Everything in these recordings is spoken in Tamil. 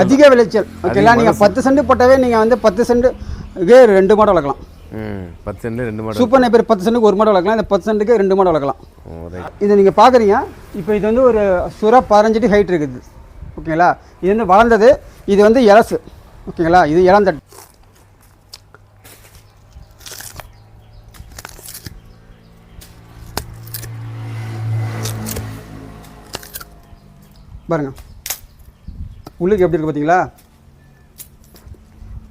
அதிக விளைச்சல். ஓகேங்களா நீங்கள் பத்து சென்ட் போட்டாவே நீங்கள் வந்து பத்து சென்ட்டுக்கு ரெண்டு மாடு வளர்க்கலாம். பத்து சென்ட் ரெண்டு மாடு சூப்பர் நைப்பர் பத்து சென்ட்டுக்கு ஒரு மாடு வளர்க்கலாம் இந்த பத்து சென்ட்டுக்கு ரெண்டு மாடு வளர்க்கலாம். இது நீங்கள் பார்க்குறீங்க இப்போ இது வந்து ஒரு சுறா பதினஞ்சு அடி ஹைட் இருக்குது ஓகேங்களா இது வந்து வளர்ந்தது இது வந்து இலசு. ஓகேங்களா இது இளந்தட்டு பாருங்க. உள்ளுக்கு எப்படி இருக்கு பார்த்தீங்களா?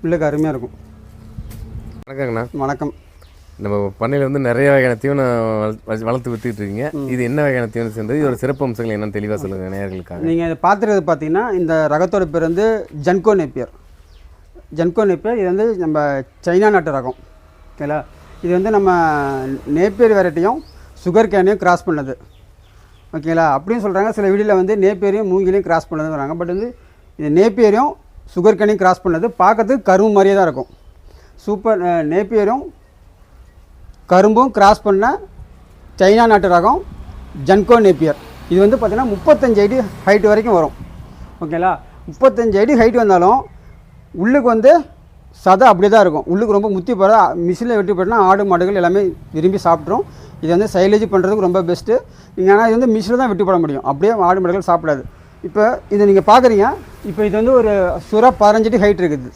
உள்ளுக்கு அருமையாக இருக்கும். வணக்கங்கண்ணா. வணக்கம். நம்ம பண்ணையில் வந்து நிறைய வகையான தீவனம் வள- வளர்த்து வித்துட்டு இருக்கீங்க. இது என்ன வகையான தீவனம் சேர்ந்தது? இதோட சிறப்பு அம்சங்கள் என்னன்னு தெளிவாக சொல்லுங்க நேயர்களுக்காக. நீங்கள் இதை பார்த்துருக்கிறது பார்த்தீங்கன்னா இந்த ரகத்தோட பேர் வந்து ஜன்கோ நேப்பியர். ஜன்கோ நேப்பியர் இது வந்து நம்ம சைனா நாட்டு ரகம். ஓகேங்களா இது வந்து நம்ம நேப்பியர் வெரைட்டியும் சுகர் கேனையும் கிராஸ் பண்ணது. ஓகேங்களா அப்படின்னு சொல்கிறாங்க சில வீடியோவில் வந்து நேப்பியரையும் மூங்கிலையும் கிராஸ் பண்ணதுன்னு வராங்க பட் வந்து இது நேப்பியரையும் சுகர் கேனையும் கிராஸ் பண்ணது. பார்க்கறதுக்கு கரும்பு மாதிரியே தான் இருக்கும். சூப்பர் நேப்பியரும் கரும்பும் கிராஸ் பண்ண சைனா நாட்டு ரகம் ஜன்கோ நேப்பியர் இது வந்து பார்த்திங்கன்னா முப்பத்தஞ்சு அடி ஹைட் வரைக்கும் வரும். ஓகேங்களா முப்பத்தஞ்சு அடி ஹைட் வந்தாலும் உள்ளுக்கு வந்து சதை அப்படியே தான் இருக்கும். உள்ளுக்கு ரொம்ப முத்தி போகிற மிஷினில் வெட்டி போட்டோம்னா ஆடு மாடுகள் எல்லாமே விரும்பி சாப்பிட்ரும் இது வந்து சைலேஜ் பண்ணுறதுக்கு ரொம்ப பெஸ்ட்டு நீங்கள் ஆனால் இது வந்து மிஷினில் தான் வெட்டி போட முடியும். அப்படியே ஆடு மாடுகள் சாப்பிடாது. இப்போ இதை நீங்கள் பார்க்குறீங்க இப்போ இது வந்து ஒரு சுறா பதினஞ்சு அடி ஹைட் இருக்குது.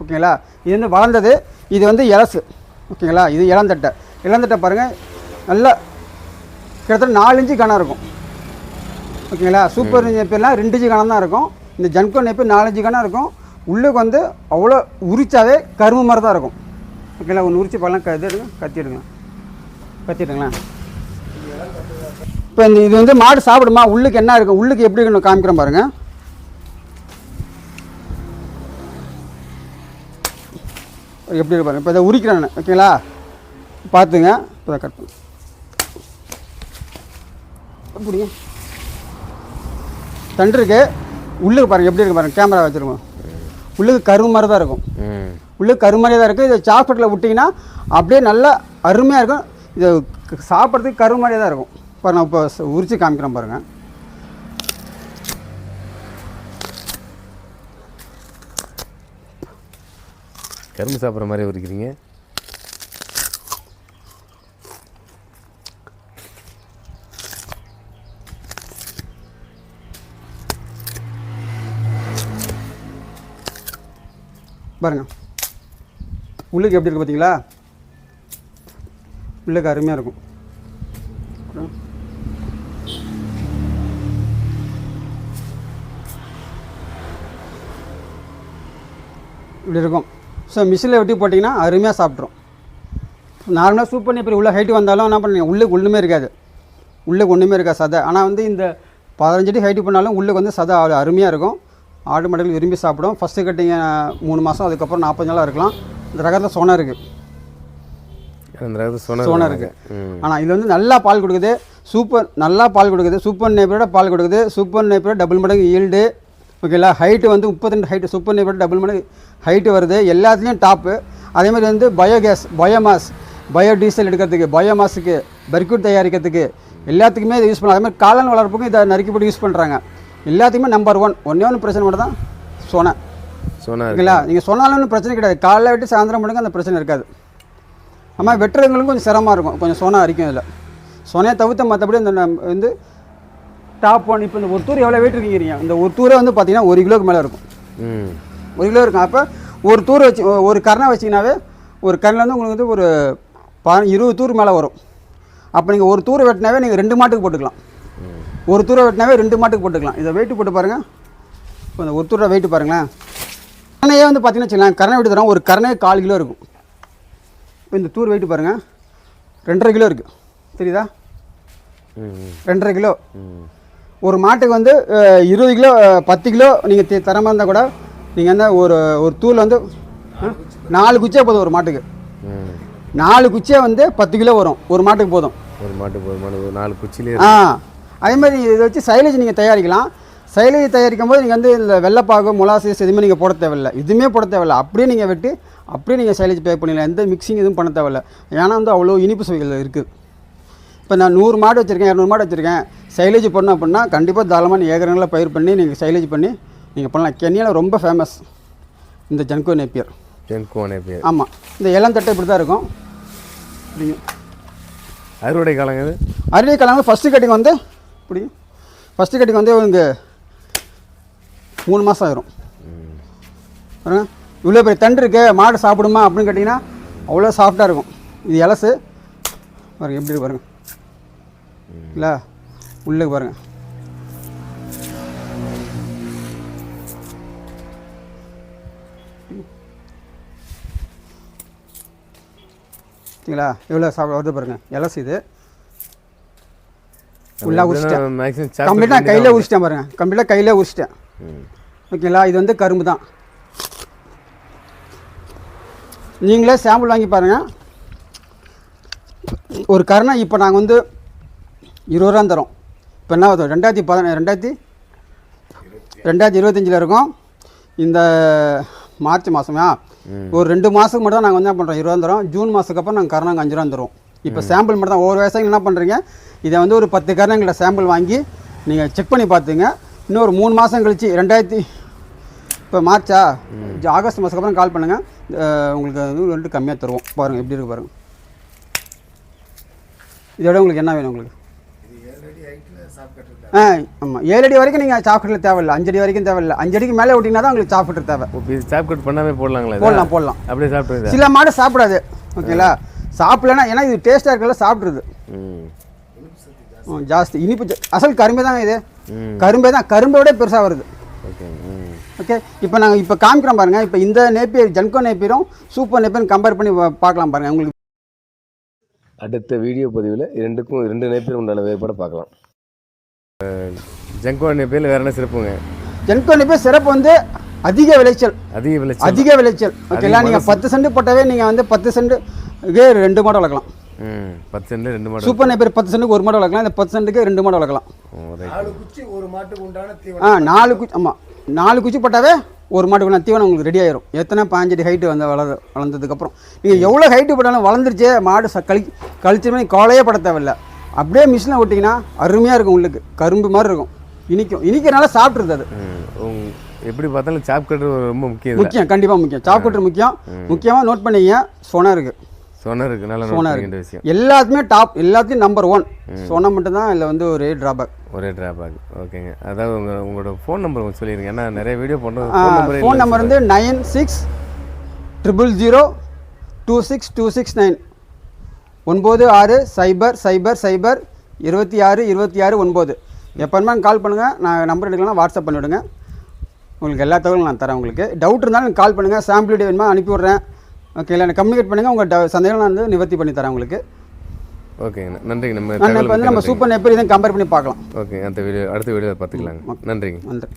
ஓகேங்களா? இது வந்து வளர்ந்தது. இது வந்து இலசு. ஓகேங்களா? இது இளந்தட்டை. இளந்தட்டை பாருங்கள் நல்லா கிட்டத்தட்ட நாலு இன்ச்சு கணம் இருக்கும். ஓகேங்களா? சூப்பர் நெப்பெல்லாம் ரெண்டு இன்ச்சு கணம் தான் இருக்கும். இந்த ஜன்கோ நெப்பு நாலஞ்சு கணம் இருக்கும். உள்ளுக்கு வந்து அவ்வளோ உரிச்சாவே கரும்பு மாதிரி தான் இருக்கும். ஓகேங்களா? ஒன்று உரிச்சு பழம் எடுங்க. கத்தி எடுங்க கத்தி எடுங்களேன். இப்போ இந்த இது வந்து மாடு சாப்பிடுமா? உள்ளுக்கு என்ன இருக்கும் உள்ளுக்கு எப்படி இருக்குன்னு காமிக்கிறேன் பாருங்க. எப்படி இருக்கு பாருங்க. இப்போ இதை உரிக்கிறேன் நான். ஓகேங்களா? பார்த்துங்க. இப்போ இதை கட் பண்ணு. அப்படிங்க தண்டு இருக்கு. உள்ளுக்கு பாருங்க. எப்படி இருக்கு பாருங்க. கேமரா வச்சுருக்கோம். உள்ளுக்கு கரும்பு மாதிரி தான் இருக்கும். உள்ளுக்கு கரும்பு மாதிரியே தான் இருக்கும் இதை சாக்லேட்டில் விட்டிங்கன்னா அப்படியே நல்லா அருமையாக இருக்கும். இது சாப்பிட்றதுக்கு கரும்பு மாதிரியே தான் இருக்கும். பாருங்க நான் இப்போ உரிச்சு காமிக்கிறேன் பாருங்கள் கரும்பு சாப்பிட்ற மாதிரி இருக்கிறீங்க? பாருங்க. உள்ளுக்கு எப்படி இருக்கு பார்த்தீங்களா? உள்ளுக்கு அருமையாக இருக்கும். இப்படி இருக்கும். ஸோ மிஷினில் வெட்டி போட்டிங்கன்னா அருமையாக சாப்பிட்ரும் நார்மலாக சூப் பண்ணி இப்போ உள்ள ஹைட்டு வந்தாலும் என்ன பண்ணுங்க உள்ளுக்கு ஒன்றுமே இருக்காது. உள்ளுக்கு ஒன்றுமே இருக்காது சதை. ஆனால் வந்து இந்த பதினஞ்சு அடி ஹைட்டு பண்ணாலும் உள்ளுக்கு வந்து சதை அவ்வளோ அருமையாக இருக்கும். ஆடு மாடுகள் விரும்பி சாப்பிடும். ஃபஸ்ட்டு கட்டிங்க மூணு மாதம் அதுக்கப்புறம் நாற்பது நாளாக இருக்கலாம். இந்த ரகத்தில் சோனா இருக்குது சோனா இருக்கு. ம். ஆனால் இது வந்து நல்லா பால் கொடுக்குது. சூப்பர் நல்லா பால் கொடுக்குது. சூப்பர் நேப்பரோட பால் கொடுக்குது. சூப்பர் நேப்பரோட டபுள் மடங்கு ஈல்டு ஓகேங்களா ஹைட்டு வந்து முப்பத்திரெண்டு ஹைட்டு சூப்பர் நேப்பரோட டபுள் மடங்கு ஹைட்டு வருது. எல்லாத்துலேயும் டாப்பு அதே மாதிரி வந்து பயோகேஸ் பயோமாஸ் பயோ டீசல் எடுக்கிறதுக்கு பயோமாஸுக்கு பர்க்யூட் தயாரிக்கிறதுக்கு எல்லாத்துக்குமே இதை யூஸ் பண்ணலாம். அதே மாதிரி காளான் வளர்ப்புக்கும் இதை நறுக்கி போட்டு யூஸ் பண்ணுறாங்க எல்லாத்துக்குமே நம்பர் ஒன் ஒன்றே ஒன்று பிரச்சனை மட்டும் தான் சோனா சோனா ஓகேங்களா நீங்கள் சொன்னாலும் ஒன்றும் பிரச்சனை கிடையாது. காலைல விட்டு சாயந்தரம் பண்ணுங்க அந்த பிரச்சனை இருக்காது. ஆமாம் வெட்டுறவங்களுக்கும் கொஞ்சம் சிரமமாக இருக்கும். கொஞ்சம் சொனா அரிக்கும் இதில் சொனையை தவிர்த்த மற்றபடி நம்ம வந்து டாப் ஒன் இப்போ இந்த ஒரு தூர் எவ்வளோ வெயிட் இருக்கீங்க இந்த ஒரு தூரே வந்து பார்த்தீங்கன்னா ஒரு கிலோக்கு மேலே இருக்கும். ம். ஒரு கிலோ இருக்கும். அப்போ ஒரு தூர் வச்சு ஒரு கரணை வச்சிங்கனாவே ஒரு கண்ணில் வந்து உங்களுக்கு வந்து ஒரு ப இருபது தூர் மேலே வரும். அப்போ நீங்கள் ஒரு தூரை வெட்டினாவே நீங்கள் ரெண்டு மாட்டுக்கு போட்டுக்கலாம். ஒரு தூரை வெட்டினாவே ரெண்டு மாட்டுக்கு போட்டுக்கலாம். இதை வெயிட் போட்டு பாருங்கள் இப்போ இந்த ஒரு தூரை வெயிட் பாருங்களேன். கரணையே வந்து பார்த்தீங்கன்னா வச்சுக்கலாம் கரணை வெட்டி தரோம் ஒரு கரணை கால் கிலோ இருக்கும். இப்போ இந்த தூர் வெயிட் பாருங்கள் ரெண்டரை கிலோ இருக்குது தெரியுதா? ரெண்டரை கிலோ. ஒரு மாட்டுக்கு வந்து இருபது கிலோ பத்து கிலோ நீங்கள் தரமாக இருந்தால் கூட நீங்கள் வந்து ஒரு ஒரு தூள் வந்து நாலு குச்சியே போதும் ஒரு மாட்டுக்கு. நாலு குச்சியே வந்து பத்து கிலோ வரும். ஒரு மாட்டுக்கு போதும். ஒரு மாட்டு ஒரு மாடு ஒரு நாலு குச்சிலே ஆ. அதே மாதிரி இதை வச்சு சைலேஜ் நீங்கள் தயாரிக்கலாம். சைலேஜ் தயாரிக்கும் போது நீங்கள் வந்து இந்த வெள்ளைப்பாகு மொலாசிஸ் எதுவுமே நீங்கள் போட தேவையில்ல. இதுவுமே போட தேவையில்ல. அப்படியே நீங்கள் வெட்டி அப்படியே நீங்கள் சைலேஜ் பே பண்ணிடலாம். எந்த மிக்சிங் எதுவும் பண்ண தேவையில்ல. ஏன்னா வந்து அவ்வளோ இனிப்பு சுவைகள் இருக்குது இப்போ நான் நூறு மாடு வச்சுருக்கேன் இரநூறு மாடு வச்சுருக்கேன். சைலேஜ் பண்ணோம் அப்படின்னா கண்டிப்பாக தாராளமாக நீ ஏக்கரங்களில் பயிர் பண்ணி நீங்கள் சைலேஜ் பண்ணி நீங்கள் பண்ணலாம். கென்யாவில் ரொம்ப ஃபேமஸ் இந்த ஜன்கோ நேப்பியர். ஜென்கோனே பேர் ஆமாம் இந்த இளந்தட்டை இப்படி தான் இருக்கும். அறுவடை காலங்க அருளி கல்யாணம் ஃபஸ்ட்டு கட்டிங் வந்து இப்படி. ஃபஸ்ட்டு கட்டிங் வந்து இவங்க மூணு மாதம் ஆயிரும். பாருங்க. இவ்வளோ பெரிய தண்டு இருக்கு மாடு சாப்பிடுமா அப்படின்னு கேட்டிங்கன்னா அவ்வளோ சாஃப்டாக இருக்கும். இது இலசு. பாருங்க எப்படி பாருங்க. இல்லை? உள்ளே பாருங்க. சரிங்களா எவ்வளோ சாப்பிட வருது பாருங்க. இலசு இது உள்ளா உரிச்சிட்டேன் கம்ப்ளீட்டாக கையில் உரிச்சிட்டேன் பாருங்க. கம்ப்ளீட்டாக கையில் உரிச்சிட்டேன் ஓகேங்களா? இது வந்து கரும்பு தான். நீங்களே சாம்பிள் வாங்கி பாருங்கள் ஒரு கரணை இப்போ நாங்கள் வந்து இருபது ரூபா தரோம். இப்போ என்ன ரெண்டாயிரத்தி பதின ரெண்டாயிரத்தி ரெண்டாயிரத்தி இருபத்தஞ்சில் இருக்கோம். இந்த மார்ச் மாதமா ஒரு ரெண்டு மாதத்துக்கு மட்டும் தான் நாங்கள் வந்து என்ன பண்ணுறோம் இருபது தரோம் ஜூன் மாதத்துக்கு அப்புறம் நாங்கள் கரணம் அஞ்சு ரூபா தருவோம். இப்போ சாம்பிள் மட்டும் தான். ஒவ்வொரு விவசாயிகள் என்ன பண்ணுறீங்க இதை வந்து ஒரு பத்து கரணங்களை சாம்பிள் வாங்கி நீங்கள் செக் பண்ணி பார்த்துங்க. இன்னும் ஒரு மூணு மாதம் கழிச்சு ரெண்டாயிரத்தி இப்போ மார்ச்சா? ஆகஸ்ட் மாதத்துக்கு அப்புறம் கால் பண்ணுங்கள் உங்களுக்கு வந்து ரெண்டு கம்மியாக தருவோம். பாருங்கள் எப்படி இருக்கு பாருங்கள் இதோட உங்களுக்கு என்ன வேணும் உங்களுக்கு? ஆ ஆமாம் ஏழு அடி வரைக்கும் நீங்கள் சாப்பிட்றது தேவையில்லை. அஞ்சு அடி வரைக்கும் தேவையில்லை. அஞ்சு அடிக்கு மேலே விட்டிங்கன்னா தான் உங்களுக்கு சாப்பிட்றது தேவை. இது சாப் கட் பண்ணாமே போடலாங்களா இதை? போடலாம் போடலாம். அப்படியே சாப்பிட்டு சில மாடு சாப்பிடாது. ஓகேங்களா? சாப்பிடலன்னா ஏன்னா இது டேஸ்ட்டாக இருக்கல சாப்பிட்ருது ம். ம், ஜாஸ்தி. இனிப்பு அசல் கரும்பே தாங்க இது? கரும்பே தான். கரும்பை விட பெருசாக வருது. ஓகே இப்போ நாங்கள் இப்போ காமிக்கிறோம் பாருங்கள் இப்போ இந்த நேப்பியர் ஜன்கோ நேப்பியரும் சூப்பர் நேப்பியரும் கம்பேர் பண்ணி பார்க்கலாம் பாருங்கள் உங்களுக்கு அடுத்த வீடியோ பதிவில் இரண்டுக்கும் இரண்டு நேப்பியர் உண்டான வேறுபாடு பார்க்கலாம். ஜங்கோ நேப்பியரில் வேற என்ன சிறப்புங்க? ஜென்கோ நேப்பியர் சிறப்பு வந்து அதிக விளைச்சல். அதிக விளைச்சல். அதிக விளைச்சல். ஓகேங்களா நீங்கள் பத்து சென்ட் போட்டாவே நீங்கள் வந்து பத்து சென்ட்டுக்கு ரெண்டு மாடு வளர்க்கலாம். பத்து சென்ட்ல ரெண்டு மாடு சூப்பர் நேப்பியர் பத்து சென்ட்டுக்கு ஒரு மாடு வளர்க்கலாம் இந்த பத்து சென்ட்டுக்கு ரெண்டு மாடு வளர்க்கலாம். நாலு குச்சி ஒரு மாட்டுக்கு உண்டான ஆ நாலு குச்சி ஆமாம் நாலு குச்சி போட்டாவே ஒரு மாட்டுக்கு நான் தீவனம் உங்களுக்கு ரெடி ஆயிரும். எத்தனை பாஞ்சடி ஹைட்டு வந்து வளர வளர்ந்ததுக்கப்புறம். நீங்கள் எவ்வளோ ஹைட்டு போட்டாலும் வளர்ந்துருச்சே மாடு கழி கழிச்சுமே கவலையே பட தேவையில்ல. அப்படியே மிஷினில் விட்டிங்கன்னா அருமையாக இருக்கும் உள்ளுக்கு. கரும்பு மாதிரி இருக்கும். இனிக்கும். இனிக்கிறனால சாப்பிட்ருது அது. எப்படி பார்த்தாலும் சாப் ரொம்ப முக்கியம் முக்கியம் கண்டிப்பாக முக்கியம். சாப்பிட்ரு முக்கியம். முக்கியமாக நோட் பண்ணிங்க சொனா இருக்குது சொன்ன இருக்கு. நல்ல சோனா நோட் இருக்கு. விஷயம். எல்லாத்துமே டாப் எல்லாத்தையும் நம்பர் ஒன் சொன்னா மட்டும்தான் இதில் வந்து ஒரு ட்ராபேக் ஒரே டிராபேக் ஓகேங்க. அதாவது உங்க உங்களோட ஃபோன் நம்பர் கொஞ்சம் சொல்லிடுங்க ஏன்னா நிறைய வீடியோ பண்ணுறது ஃபோன் நம்பர் ஃபோன் நம்பர் வந்து nine six triple zero two six two six nine ஒன்பது ஆறு சைபர் சைபர் சைபர் இருபத்தி ஆறு இருபத்தி ஆறு ஒன்பது. எப்போதுமே கால் பண்ணுங்கள் நான் நம்பர் எடுக்கலாம் வாட்ஸ்அப் பண்ணிவிடுங்க உங்களுக்கு எல்லா தகவலும் நான் தரேன் உங்களுக்கு. டவுட் இருந்தாலும் கால் பண்ணுங்கள் சாம்பிள் வேணுமா அனுப்பி விட்றேன். ஓகே இல்லை கம்யூனிகேட் பண்ணுங்கள் உங்கள் சந்தேகம் நான் வந்து நிவர்த்தி பண்ணி தரேன் உங்களுக்கு. ஓகேங்க நன்றிங்க. நம்ம இப்போ வந்து நம்ம சூப்பர் நெப்பர் இதை கம்பேர் பண்ணி பார்க்கலாம். ஓகே அந்த வீடியோ அடுத்த வீடியோ பார்த்துக்கலாங்க. நன்றிங்க. நன்றி.